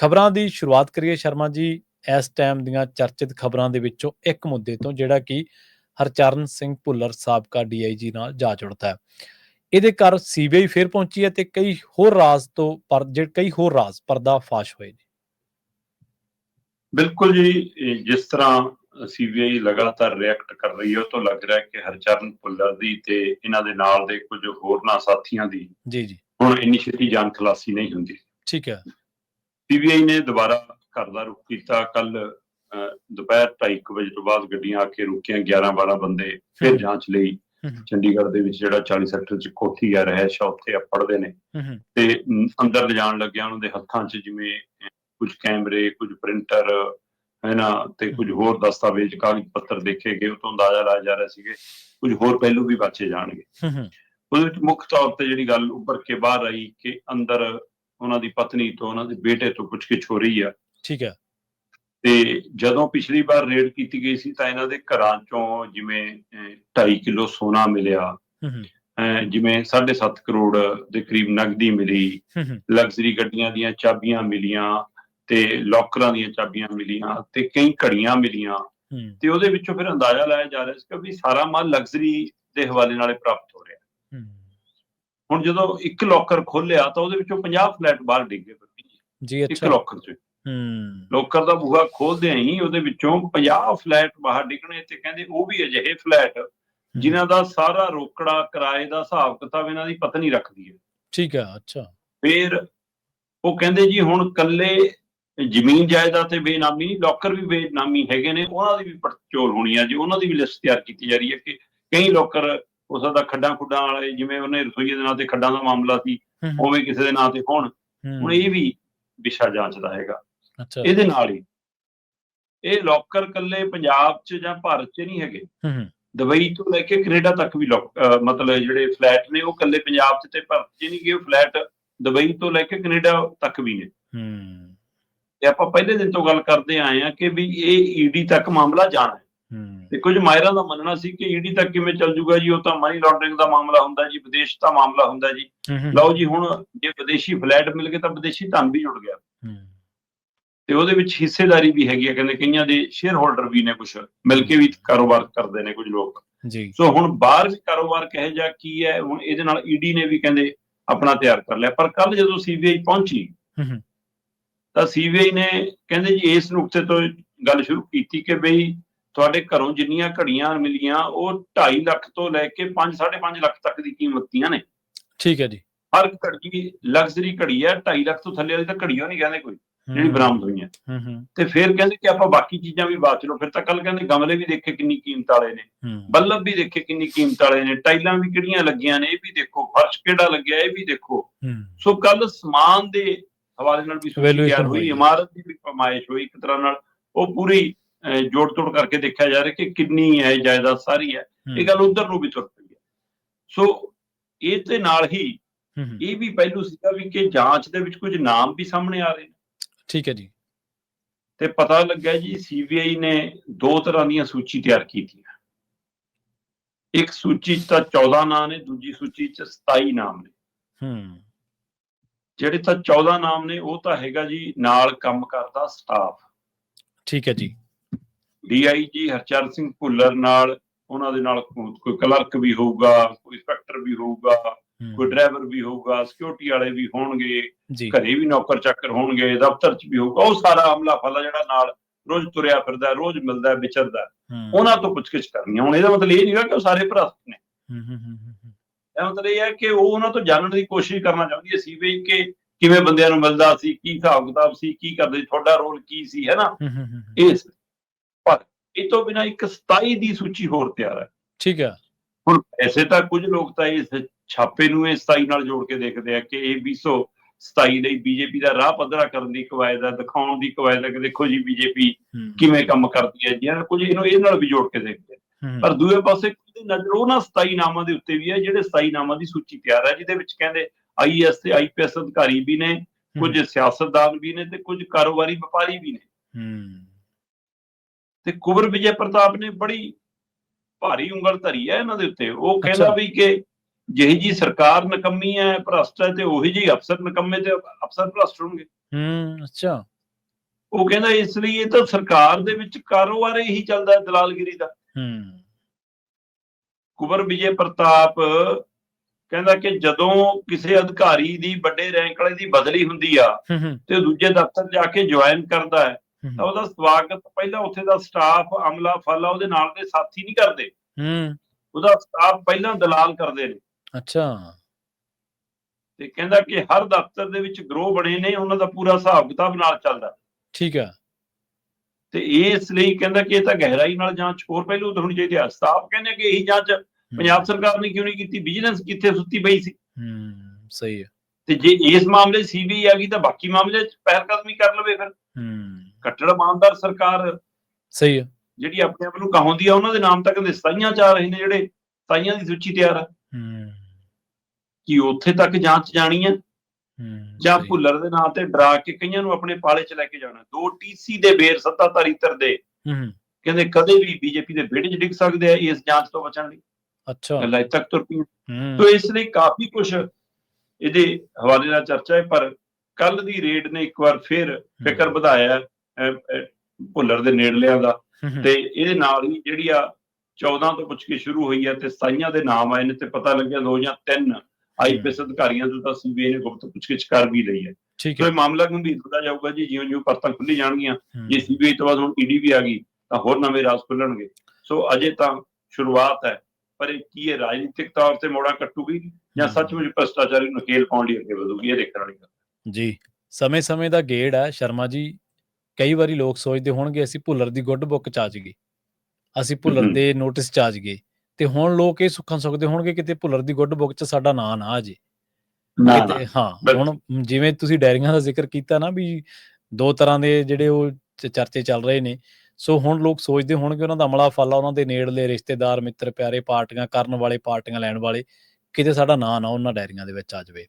ਖਬਰਾਂ ਦੀ ਸ਼ੁਰੂਆਤ ਕਰੀਏ ਸ਼ਰਮਾ ਜੀ ਇਸ ਟਾਈਮ ਦੀਆਂ ਚਰਚਿਤ ਖਬਰਾਂ ਦੇ ਵਿੱਚੋਂ ਇੱਕ ਮੁੱਦੇ ਤੋਂ ਜਿਹੜਾ ਕਿ ਹਰਚਰਨ ਸਿੰਘ ਭੁੱਲਰ ਸਾਬਕਾ ਡੀਆਈਜੀ ਨਾਲ ਜਾ ਜੁੜਦਾ ਹੈ। ਇਹਦੇ ਕਰ ਸੀਬੀਆਈ ਫਿਰ ਪਹੁੰਚੀ ਹੈ ਤੇ ਕਈ ਹੋਰ ਰਾਜ਼ ਤੋਂ ਪਰ ਜਿਹੜੇ ਕਈ ਹੋਰ ਰਾਜ਼ ਪਰਦਾ ਫਾਸ਼ ਹੋਏ ਨੇ। ਬਿਲਕੁਲ ਜੀ ਜਿਸ ਤਰ੍ਹਾਂ ਸੀਬੀਆਈ ਲਗਾਤਾਰ ਰਿਐਕਟ ਕਰ ਰਹੀ ਹੈ ਉਹ ਤੋਂ ਲੱਗ ਰਿਹਾ ਹੈ ਕਿ ਹਰਚਰਨ ਭੁੱਲਰ ਦੀ ਤੇ ਇਹਨਾਂ ਦੇ ਨਾਲ ਦੇ ਕੁਝ ਹੋਰਨਾਂ ਸਾਥੀਆਂ ਦੀ ਜੀ ਜੀ। ਹੁਣ ਇੰਨੀ ਛੇਤੀ ਜਾਨ ਖਲਾਸੀ ਨਹੀਂ ਹੁੰਦੀ। ਠੀਕ ਹੈ। ਸੀਬੀਆਈ ਨੇ ਦੁਬਾਰਾ ਘਰ ਦਾ ਰੁਖ ਕੀਤਾ। ਕੱਲ ਦੁਪਹਿਰ 2:30 ਵਜੇ ਤੋਂ ਬਾਅਦ ਗੱਡੀਆਂ ਆ ਕੇ ਰੁਕੀਆਂ। 11 12 ਬੰਦੇ ਫਿਰ। ਜਾਂਚ ਲਈ। ਚੰਡੀਗੜ੍ਹ ਦੇ ਵਿੱਚ ਜਿਹੜਾ 40 ਸੈਕਟਰ ਚ ਕੋਠੀ ਆ ਰਹਿਸ਼ ਆ ਉੱਥੇ ਆ ਪੜਦੇ ਨੇ। ਤੇ ਅੰਦਰ ਲਿਜਾਣ ਲੱਗਿਆ ਉਹਨਾਂ ਦੇ ਹੱਥਾਂ 'ਚ ਜਿਵੇਂ ਕੁਝ ਕੈਮਰੇ ਕੁਝ ਪ੍ਰਿੰਟਰ ਹੈ ਨਾ ਤੇ ਕੁਝ ਹੋਰ ਦਸਤਾਵੇਜ਼ ਕਾਗਜ਼ ਪੱਤਰ ਦੇਖੇ ਗਏ। ਉਹ ਤੋਂ ਅੰਦਾਜ਼ਾ ਲਾਇਆ ਜਾ ਰਿਹਾ ਸੀਗੇ ਕੁਝ ਹੋਰ ਪਹਿਲੂ ਵੀ ਬਾਚੇ ਜਾਣਗੇ। ਉਹਦੇ ਵਿੱਚ ਮੁੱਖ ਤੌਰ ਤੇ ਜਿਹੜੀ ਗੱਲ ਉੱਭਰ ਕੇ ਬਾਹਰ ਆਈ ਕਿ ਅੰਦਰ ਉਹਨਾਂ ਦੀ ਪਤਨੀ ਤੋਂ ਉਹਨਾਂ ਦੇ ਬੇਟੇ ਤੋਂ ਪੁੱਛਗਿੱਛ ਹੋ ਰਹੀ ਆ। ਠੀਕ ਹੈ ਤੇ ਜਦੋਂ ਪਿਛਲੀ ਵਾਰ ਰੇਡ ਕੀਤੀ ਗਈ ਸੀ ਤਾਂ ਇਹਨਾਂ ਦੇ ਘਰਾਂ ਚੋਂ ਜਿਵੇਂ 2.5 ਕਿਲੋ ਸੋਨਾ ਮਿਲਿਆ। ਜਿਵੇਂ 7.5 ਕਰੋੜ ਦੇ ਕਰੀਬ ਨਗਦੀ ਮਿਲੀ। ਲਗਜ਼ਰੀ ਗੱਡੀਆਂ ਦੀਆਂ ਚਾਬੀਆਂ ਮਿਲੀਆਂ ਤੇ ਲੋਕਰਾਂ ਦੀਆਂ ਚਾਬੀਆਂ ਮਿਲੀਆਂ ਤੇ ਕਈ ਘੜੀਆਂ ਮਿਲੀਆਂ। ਤੇ ਉਹਦੇ ਵਿੱਚੋਂ ਫਿਰ ਅੰਦਾਜ਼ਾ ਲਾਇਆ ਜਾ ਰਿਹਾ ਸੀ ਕਿ ਵੀ ਸਾਰਾ ਮਾਲ ਲਗਜ਼ਰੀ ਦੇ ਹਵਾਲੇ ਨਾਲੇ ਪ੍ਰਾਪਤ ਹੋ ਰਿਹਾ। ਹੁਣ ਜਦੋਂ ਇੱਕ ਲੋਕਰ ਖੋਲਿਆ ਤਾਂ ਉਹਦੇ ਵਿੱਚੋਂ 50 ਫਲੈਟ ਬਾਹਰ ਡਿੱਗੇ ਜੀ ਇੱਕ ਅੱਛਾ। ਲੋਕਰ ਚ। ਹੂੰ। ਲੋਕਰ ਦਾ ਬੂਹਾ ਖੋਲਦੇ ਹੀ ਉਹਦੇ ਵਿੱਚੋਂ 50 ਫਲੈਟ ਬਾਹਰ ਡਿੱਗਣੇ ਤੇ ਕਹਿੰਦੇ ਉਹ ਵੀ ਅਜਿਹੇ ਫਲੈਟ ਜਿਨ੍ਹਾਂ ਦਾ ਸਾਰਾ ਰੋਕੜਾ ਕਿਰਾਏ ਦਾ ਹਿਸਾਬ ਕਿਤਾਬ ਇਹਨਾਂ ਦੀ ਪਤਨੀ ਰੱਖਦੀ ਹੈ। ਠੀਕ ਹੈ ਅੱਛਾ। ਫਿਰ ਉਹ ਕਹਿੰਦੇ ਜੀ ਹੁਣ ਕੱਲੇ ਜ਼ਮੀਨ ਜਾਇਦਾਦ ਤੇ ਬੇਨਾਮੀ ਨਹੀਂ ਲੋਕਰ ਵੀ ਬੇਨਾਮੀ ਹੈਗੇ ਨੇ ਉਹਨਾਂ ਦੀ ਵੀ ਪੜਚੋਲ ਹੋਣੀ ਆ ਜੀ ਉਹਨਾਂ ਦੀ ਵੀ ਲਿਸਟ ਤਿਆਰ ਕੀਤੀ ਜਾ ਰਹੀ ਹੈ ਕਿ ਕਈ ਲੋਕਰ ਹੋ ਸਕਦਾ ਖੱਡਾਂ ਖੁੱਡਾਂ ਵਾਲੇ ਜਿਵੇਂ ਉਹਨੇ ਰਸੋਈ ਦੇ ਨਾਂ ਤੇ ਖੱਡਾਂ ਦਾ ਮਾਮਲਾ ਸੀ ਉਵੇਂ ਕਿਸੇ ਦੇ ਨਾਂ ਤੇ ਹੋਣ। ਹੁਣ ਇਹ ਵੀ ਵਿਸ਼ਾ ਜਾਂਚ ਦਾ ਹੈਗਾ। ਅੱਛਾ। ਇਹਦੇ ਨਾਲ ਹੀ। ਇਹ ਲੋਕਰ ਕੱਲੇ ਪੰਜਾਬ 'ਚ ਜਾਂ ਭਾਰਤ 'ਚ ਨਹੀਂ ਹੈਗੇ। ਦੁਬਈ ਤੋਂ ਲੈ ਕੇ ਕੈਨੇਡਾ ਤੱਕ ਵੀ ਮਤਲਬ ਜਿਹੜੇ ਫਲੈਟ ਨੇ ਉਹ ਕੱਲੇ ਪੰਜਾਬ 'ਚ ਤੇ ਭਾਰਤ 'ਚ ਨਹੀਂ ਗਏ। ਉਹ ਫਲੈਟ ਦੁਬਈ ਤੋਂ ਲੈ ਕੇ ਕੈਨੇਡਾ ਤੱਕ ਵੀ ਨੇ। ਹੂੰ। ਤੇ ਆਪਾਂ ਪਹਿਲੇ ਦਿਨ ਤੋਂ ਗੱਲ ਕਰਦੇ ਆਏ ਆ ਕਿ ਵੀ ਇਹ ਈਡੀ ਤੱਕ ਮਾਮਲਾ ਜਾਣਾ ਹੂੰ। ਤੇ ਕੁਝ ਮਾਇਰਾਂ ਦਾ ਮੰਨਣਾ ਸੀ ਕਿ ਈਡੀ ਤੱਕ ਕਿਵੇਂ ਚੱਲ ਜੂਗਾ ਜੀ ਉਹ ਤਾਂ ਮਨੀ ਲਾਂਡਰਿੰਗ ਦਾ ਮਾਮਲਾ ਹੁੰਦਾ ਜੀ ਵਿਦੇਸ਼ ਦਾ ਮਾਮਲਾ ਹੁੰਦਾ ਜੀ। ਲਓ ਜੀ ਹੁਣ ਜੇ ਵਿਦੇਸ਼ੀ ਫਲੈਟ ਮਿਲ ਗਏ ਤਾਂ ਵਿਦੇਸ਼ੀ ਧਨ ਵੀ ਜੁੜ ਗਿਆ। ਤੇ ਉਹਦੇ ਵਿੱਚ ਹਿੱਸੇਦਾਰੀ ਵੀ ਹੈਗੀ ਆ ਕਹਿੰਦੇ ਕਈਆਂ ਦੇ ਸ਼ੇਅਰ ਹੋਲਡਰ ਵੀ ਨੇ ਕੁਝ ਮਿਲ ਕੇ ਵੀ ਕਾਰੋਬਾਰ ਕਰਦੇ ਨੇ ਕੁਝ ਲੋਕ। ਜੀ। ਸੋ ਹੁਣ ਬਾਹਰ ਵੀ ਕਾਰੋਬਾਰ ਕਹੇ ਜਾ ਕੀ ਹੈ ਹੁਣ ਇਹਦੇ ਨਾਲ ਈਡੀ ਨੇ ਵੀ ਕਹਿੰਦੇ ਆਪਣਾ ਤਿਆਰ ਕਰ ਲਿਆ। ਪਰ ਕੱਲ ਜਦੋਂ ਸੀਬੀਆਈ ਪਹੁੰਚੀ ਤਾਂ ਸੀਬੀਆਈ ਨੇ ਕਹਿੰਦੇ ਜੀ ਇਸ ਨੁਕਤੇ ਤੋਂ ਗੱਲ ਸ਼ੁਰੂ ਕੀਤੀ ਕਿ ਬਈ ਤੁਹਾਡੇ ਘਰੋਂ ਜਿੰਨੀਆਂ ਘੜੀਆਂ ਮਿਲੀਆਂ ਉਹ 2.5 ਲੱਖ ਤੋਂ ਲੈ ਕੇ 5 5.5 ਲੱਖ ਤੱਕ ਦੀ ਕੀਮਤ ਦੀਆਂ ਨੇ। ਠੀਕ ਹੈ ਜੀ। ਹਰ ਘੜੀ ਲਗਜ਼ਰੀ ਘੜੀ ਹੈ 2.5 ਲੱਖ ਤੋਂ ਥੱਲੇ ਵਾਲੀ ਤਾਂ ਘੜੀਆਂ ਨਹੀਂ ਕਹਿੰਦੇ ਕੋਈ ਜਿਹੜੀ ਬਰਾਮਦ ਹੋਈਆਂ। ਹੂੰ ਹੂੰ ਤੇ ਫਿਰ ਕਹਿੰਦੇ ਕਿ ਆਪਾਂ ਬਾਕੀ ਚੀਜ਼ਾਂ ਵੀ ਬਾਅਦ ਚ ਲਓ ਫਿਰ ਤਾਂ ਕੱਲ ਕਹਿੰਦੇ ਗਮਲੇ ਵੀ ਦੇਖੇ ਕਿੰਨੀ ਕੀਮਤ ਵਾਲੇ ਨੇ ਬੱਲਬ ਵੀ ਦੇਖੇ ਕਿੰਨੀ ਕੀਮਤ ਵਾਲੇ ਨੇ ਟਾਈਲਾਂ ਵੀ ਕਿਹੜੀਆਂ ਲੱਗੀਆਂ ਨੇ ਇਹ ਵੀ ਦੇਖੋ ਫਰਸ਼ ਕਿਹੜਾ ਲੱਗਿਆ ਇਹ ਵੀ ਦੇਖੋ। ਸੋ ਕੱਲ ਸਮਾਨ ਦੇ ਹਵਾਲੇ ਨਾਲ ਵੀ ਸੂਚੀ ਤਿਆਰ ਹੋਈ। ਇਮਾਰਤ ਦੀ ਵੀ ਪਮਾਇਸ਼ ਹੋਈ ਇੱਕ ਤਰ੍ਹਾਂ ਨਾਲ ਉਹ ਪੂਰੀ ਜੋੜ ਤੋੜ ਕਰਕੇ ਦੇਖਿਆ ਜਾ ਰਿਹਾ ਕਿ ਕਿੰਨੀ ਹੈ ਜਾਇਦਾਦ ਸਾਰੀ ਹੈ। ਇਹ ਗੱਲ ਉਧਰ ਨੂੰ ਵੀ ਤੁਰ ਪਈ ਹੈ। ਸੋ ਇਹ ਤੇ ਨਾਲ ਹੀ ਇਹ ਵੀ ਪਹਿਲੂ ਸੀਗਾ ਵੀ ਕਿ ਜਾਂਚ ਦੇ ਵਿੱਚ ਕੁਝ ਨਾਮ ਵੀ ਸਾਹਮਣੇ ਆ ਰਹੇ ਨੇ। ਠੀਕ ਹੈ ਜੀ। ਤੇ ਪਤਾ ਲੱਗਿਆ ਜੀ ਸੀਬੀਆਈ ਨੇ ਦੋ ਤਰ੍ਹਾਂ ਦੀਆਂ ਸੂਚੀ ਤਿਆਰ ਕੀਤੀਆਂ। ਇੱਕ ਸੂਚੀ 'ਚ ਤਾਂ 14 ਨਾਮ ਨੇ ਦੂਜੀ ਸੂਚੀ 'ਚ 27 ਨਾਮ ਨੇ। ਹੂੰ। ਜਿਹੜੇ ਤਾਂ 14 ਨਾਮ ਨੇ ਉਹ ਤਾਂ ਹੈਗਾ ਜੀ ਨਾਲ ਕੰਮ ਕਰਦਾ ਸਟਾਫ। ਠੀਕ ਹੈ ਜੀ। ਡੀਆਈਜੀ ਹਰਚਰਨ ਸਿੰਘ ਭੁੱਲਰ ਨਾਲ ਉਹਨਾਂ ਦੇ ਨਾਲ ਕੋਈ ਕਲਰਕ ਵੀ ਹੋਊਗਾ ਕੋਈ ਇੰਸਪੈਕਟਰ ਵੀ ਹੋਊਗਾ ਹੂੰ, ਕੋਈ ਡਰਾਈਵਰ ਵੀ ਹੋਊਗਾ ਸਿਕਿਉਰਿਟੀ ਵਾਲੇ ਵੀ ਹੋਣਗੇ ਘਰੇ ਵੀ ਨੌਕਰ ਚਾਕਰ ਹੋਣਗੇ ਦਫ਼ਤਰ 'ਚ ਵੀ ਹੋਊਗਾ ਉਹ ਸਾਰਾ ਅਮਲਾ ਫਲਾ ਜਿਹੜਾ ਨਾਲ ਰੋਜ਼ ਤੁਰਿਆ ਫਿਰਦਾ ਹੈ, ਰੋਜ਼ ਮਿਲਦਾ ਹੈ, ਵਿਚਰਦਾ। ਹੈ, ਹੂੰ ਉਹਨਾਂ ਤੋਂ ਪੁੱਛਗਿੱਛ ਕਰਨੀ ਹੈ। ਹੁਣ ਇਹਦਾ ਮਤਲਬ ਇਹ ਨਹੀਂਗਾ ਕਿ ਉਹ ਸਾਰੇ ਭਰਾ ਨੇ। ਹੂੰ ਹੂੰ ਹੂੰ, ਹੂੰ ਇਹਦਾ ਮਤਲਬ ਇਹ ਹੈ ਕਿ ਉਹ ਉਹਨਾਂ ਤੋਂ ਜਾਣਨ ਦੀ ਕੋਸ਼ਿਸ਼ ਕਰਨਾ ਚਾਹੁੰਦੀ ਹੈ ਸੀਬੀਆਈ ਕਿ ਕਿਵੇਂ ਬੰਦਿਆਂ ਨੂੰ ਮਿਲਦਾ ਸੀ ਕੀ ਹਿਸਾਬ ਕਿਤਾਬ ਸੀ ਕੀ ਕਰਦੇ ਸੀ, ਤੁਹਾਡਾ ਰੋਲ ਕੀ ਸੀ ਹੈ ਨਾ? ਹੂੰ, ਹੂੰ ਹੂੰ, ਹੂੰ, ਇਸ ਇਹ ਤੋਂ ਬਿਨਾ ਇੱਕ 27 ਦੀ ਸੂਚੀ ਹੋਰ ਤਿਆਰ ਹੈ। ਠੀਕ ਹੈ। ਹੁਣ ਐਸੇ ਤਾਂ ਕੁਝ ਲੋਕ ਤਾਂ ਇਸ ਛਾਪੇ ਨੂੰ ਇਹ 27 ਨਾਲ ਜੋੜ ਕੇ ਦੇਖਦੇ ਆ ਕਿ ਇਹ 227 ਲਈ ਬੀਜੇਪੀ ਦਾ ਰਾਹ ਪੱਧਰਾ ਕਰਨ ਦੀ ਕਵਾਇਦ ਹੈ ਦਿਖਾਉਣ ਦੀ ਕਵਾਇਦ ਹੈ ਕਿ ਦੇਖੋ ਜੀ ਬੀਜੇਪੀ ਕਿਵੇਂ ਕੰਮ ਕਰਦੀ ਹੈ ਜੀ ਇਹਨਾਂ ਕੁਝ ਇਹਨੂੰ ਇਹ ਨਾਲ ਵੀ ਜੋੜ ਕੇ ਦੇਖਦੇ ਆ। ਪਰ ਦੂਏ ਪਾਸੇ ਕੁਝ ਨਜ਼ਰ ਉਹਨਾਂ 27 ਨਾਮਾਂ ਦੇ ਉੱਤੇ ਵੀ ਹੈ ਜਿਹੜੇ 27 ਨਾਮਾਂ ਦੀ ਸੂਚੀ ਤਿਆਰ ਹੈ ਜਿਹਦੇ ਵਿੱਚ ਕਹਿੰਦੇ ਆਈਐਸ ਤੇ ਆਈਪੀਐਸ ਅਧਿਕਾਰੀ ਵੀ ਨੇ ਕੁਝ ਸਿਆਸਤਦਾਨ ਵੀ ਨੇ ਤੇ ਕੁਝ ਕਾਰੋਬਾਰੀ ਵਪਾਰੀ ਵੀ ਨੇ। ਤੇ ਕੁਵਰ ਵਿਜੇ ਪ੍ਰਤਾਪ ਨੇ ਬੜੀ ਭਾਰੀ ਉਂਗਲ ਧਰੀ ਹੈ ਇਹਨਾਂ ਦੇ ਉੱਤੇ। ਉਹ ਕਹਿੰਦਾ। ਵੀ ਕਿ ਜਿਹੀ ਜੀ ਸਰਕਾਰ ਨਕੰਮੀ ਹੈ ਭ੍ਰਸ਼ਟ ਹੈ ਤੇ ਉਹੀ ਜੀ ਅਫਸਰ ਨਕੰਮੇ ਤੇ ਅਫਸਰ ਭ੍ਰਸ਼ਟ ਹੋਣਗੇ। ਹੂੰ ਅੱਛਾ। ਉਹ ਕਹਿੰਦਾ ਇਸ ਲਈ ਇਹ ਤਾਂ ਸਰਕਾਰ ਦੇ ਵਿੱਚ ਕਾਰੋਬਾਰ ਇਹੀ ਚੱਲਦਾ ਹੈ ਦਲਾਲਗਿਰੀ ਦਾ। ਹੂੰ। ਕੁਬਰ ਵਿਜੇ ਪ੍ਰਤਾਪ ਕਹਿੰਦਾ ਕਿ ਜਦੋਂ ਕਿਸੇ ਅਧਿਕਾਰੀ ਦੀ ਵੱਡੇ ਰੈਂਕ ਵਾਲੇ ਦੀ ਬਦਲੀ ਹੁੰਦੀ ਆ ਤੇ ਦੂਜੇ ਦਫ਼ਤਰ ਜਾ ਕੇ ਜੁਆਇਨ ਕਰਦਾ ਹੈ ਤਾਂ ਉਹਦਾ ਸਵਾਗਤ ਪਹਿਲਾਂ ਉੱਥੇ ਦਾ ਸਟਾਫ ਅਮਲਾ ਫਾਲਾ ਉਹਦੇ ਨਾਲ ਦੇ ਸਾਥੀ ਨਹੀਂ ਕਰਦੇ। ਹੂੰ। ਉਹਦਾ ਸਟਾਫ ਪਹਿਲਾਂ ਦਲਾਲ ਕਰਦੇ ਨੇ। ਅੱਛਾ। ਤੇ ਕਹਿੰਦਾ ਕਿ ਹਰ ਦਫ਼ਤਰ ਦੇ ਵਿੱਚ ਗਰੋਹ ਬਣੇ ਨੇ ਉਹਨਾਂ ਦਾ ਪੂਰਾ ਹਿਸਾਬ ਕਿਤਾਬ ਨਾਲ ਚੱਲਦਾ। ਠੀਕ ਹੈ ਤੇ ਇਸ ਲਈ ਕਹਿੰਦਾ ਕਿ ਇਹ ਤਾਂ ਗਹਿਰਾਈ ਨਾਲ ਜਾਂਚ ਹੋਰ ਪਹਿਲੂ ਤਾਂ ਹੋਣੀ ਚਾਹੀਦੀ ਹੈ ਸਟਾਫ ਕਹਿੰਦੇ ਕਿ ਇਹੀ ਜਾਂਚ ਪੰਜਾਬ ਸਰਕਾਰ ਨੇ ਕਿਉਂ ਨਹੀਂ ਕੀਤੀ? ਵਿਜੀਲੈਂਸ ਕਿੱਥੇ ਸੁੱਤੀ ਪਈ ਸੀ? ਹੂੰ ਸਹੀ ਹੈ ਤੇ ਜੇ ਇਸ ਮਾਮਲੇ ਸੀਬੀਆਈ ਆ ਗਈ ਤਾਂ ਬਾਕੀ ਮਾਮਲੇ 'ਚ ਪਹਿਲ ਕਦਮੀ ਕਰ ਲਵੇ ਫਿਰ। ਹੂੰ। ਕੱਟੜ ਇਮਾਨਦਾਰ ਸਰਕਾਰ ਸਹੀ ਹੈ। ਜਿਹੜੀ ਆਪਣੇ ਆਪ ਨੂੰ ਕਹਾਉਂਦੀ ਆ ਉਹਨਾਂ ਦੇ ਨਾਮ ਤੱਕ ਦੇ ਸਤਾਈਆਂ ਚ ਆ ਰਹੇ ਨੇ ਜਿਹੜੇ ਸਤਾਈਆਂ ਦੀ ਸੂਚੀ ਤਿਆਰ ਆ। ਹੂੰ। ਕਿ ਉੱਥੇ ਤੱਕ ਜਾਂਚ ਜਾਣੀ ਹੂੰ ਜਾਂ। ਭੁੱਲਰ ਦੇ ਨਾਂ ਤੇ ਡਰਾ ਕੇ ਕਈਆਂ ਨੂੰ ਆਪਣੇ ਪਾਲੇ 'ਚ ਲੈ ਕੇ ਜਾਣਾ? ਦੋ ਟੀਸੀ ਦੇ ਬੇਰ ਸੱਤਾਧਾਰੀ ਧਿਰਦੇ। ਹੂੰ ਹੂੰ। ਕਹਿੰਦੇ ਕਦੇ ਵੀ ਬੀਜੇਪੀ ਦੇ ਵਿਹੜੇ 'ਚ ਡਿੱਗ ਸਕਦੇ ਆ ਇਸ ਜਾਂਚ ਤੋਂ ਬਚਣ ਲਈ। ਅੱਛਾ। ਗੱਲਾਂ ਤੱਕ ਤੁਰ ਪਈਆਂ। ਹੂੰ। ਤੋ ਇਸ ਲਈ ਕਾਫੀ ਕੁਝ ਇਹਦੇ ਹਵਾਲੇ ਨਾਲ ਚਰਚਾ ਹੈ ਪਰ ਕੱਲ ਦੀ ਰੇਡ ਨੇ ਇੱਕ ਵਾਰ ਫਿਰ ਫਿਕਰ ਵਧਾਇਆ ਭੁੱਲਰ ਦੇ ਨੇੜਲਿਆਂ ਦਾ। ਤੇ ਇਹਦੇ ਨਾਲ ਹੀ ਜਿਹੜੀ ਆ 14 ਤੋਂ ਪੁੱਛ ਕੇ ਸ਼ੁਰੂ ਹੋਈ ਹੈ ਤੇ 27 ਦੇ ਨਾਮ ਆਏ ਨੇ ਤੇ ਪਤਾ ਲੱਗਿਆ ਦੋ ਜਾਂ ਤਿੰਨ ਆਈਪੀਐਸ ਅਧਿਕਾਰੀਆਂ ਤੋਂ ਤਾਂ ਸੀਬੀਆਈ ਨੇ ਗੁਪਤ ਪੁੱਛਗਿੱਛ ਕਰ ਵੀ ਲਈ ਹੈ। ਠੀਕ ਹੈ। ਇਹ ਮਾਮਲਾ ਗੰਭੀਰ ਹੁੰਦਾ ਜਾਊਗਾ ਜੀ ਜਿਉਂ ਜਿਉਂ ਪਰਤਾਂ ਖੁੱਲੀ ਜਾਣਗੀਆਂ। ਜੇ ਸੀਬੀਆਈ ਤੋਂ ਬਾਅਦ ਹੁਣ ਈਡੀ ਵੀ ਆ ਗਈ ਤਾਂ ਹੋਰ ਨਵੇਂ ਰਾਜ਼ ਖੁੱਲਣਗੇ ਸੋ ਅਜੇ ਤਾਂ ਸ਼ੁਰੂਆਤ ਹੈ ਪਰ ਇਹ ਕੀ ਹੈ ਰਾਜਨੀਤਿਕ ਤੌਰ ਤੇ ਮੋੜਾ ਕੱਟੂਗੀ ਜਾਂ। ਸੱਚਮੁੱਚ ਭ੍ਰਸ਼ਟਾਚਾਰੀ ਨੂੰ ਨਕੇਲ ਪਾਉਣ ਲਈ ਅੱਗੇ ਵਧੂਗੀ ਇਹ ਦੇਖਣ ਵਾਲੀ ਗੱਲ ਜੀ ਸਮੇਂ-ਸਮੇਂ ਦਾ ਗੇੜ ਹੈ। ਸ਼ਰਮਾ ਜੀ ਕਈ ਵਾਰੀ ਲੋਕ ਸੋਚਦੇ ਹੋਣਗੇ ਅਸੀਂ ਭੁੱਲਰ ਦੀ ਗੁੱਡ ਬੁੱਕ ਚ ਆ ਜਾਈਏ ਅਸੀਂ ਭੁੱਲਰ। ਦੇ ਨੋਟਿਸ ਚ ਆ ਜਾਈਏ ਤੇ ਹੁਣ ਲੋਕ ਇਹ ਸੁੱਖਾਂ ਸੁਖਦੇ ਹੋਣਗੇ ਕਿਤੇ ਭੁੱਲਰ ਦੀ ਗੁੱਡ ਬੁੱਕ ਚ ਸਾਡਾ ਨਾਂ ਨਾ ਆ ਜੇ ਹਾਂ। ਹੁਣ ਜਿਵੇਂ ਤੁਸੀਂ ਡਾਇਰੀਆਂ ਦਾ ਜ਼ਿਕਰ ਕੀਤਾ ਨਾ ਵੀ ਦੋ ਤਰ੍ਹਾਂ ਦੇ ਜਿਹੜੇ ਉਹ ਚਰਚੇ ਚੱਲ ਰਹੇ ਨੇ ਸੋ ਹੁਣ ਲੋਕ ਸੋਚਦੇ ਹੋਣਗੇ ਉਹਨਾਂ ਦਾ ਅਮਲਾ ਫਾਲਾ ਉਹਨਾਂ ਦੇ ਨੇੜਲੇ ਰਿਸ਼ਤੇਦਾਰ ਮਿੱਤਰ ਪਿਆਰੇ ਪਾਰਟੀਆਂ ਕਰਨ ਵਾਲੇ ਪਾਰਟੀਆਂ ਲੈਣ ਵਾਲੇ ਕਿਤੇ ਸਾਡਾ ਨਾਂ ਨਾ ਉਹਨਾਂ ਡਾਇਰੀਆਂ ਦੇ ਵਿੱਚ ਆ ਜਾਵੇ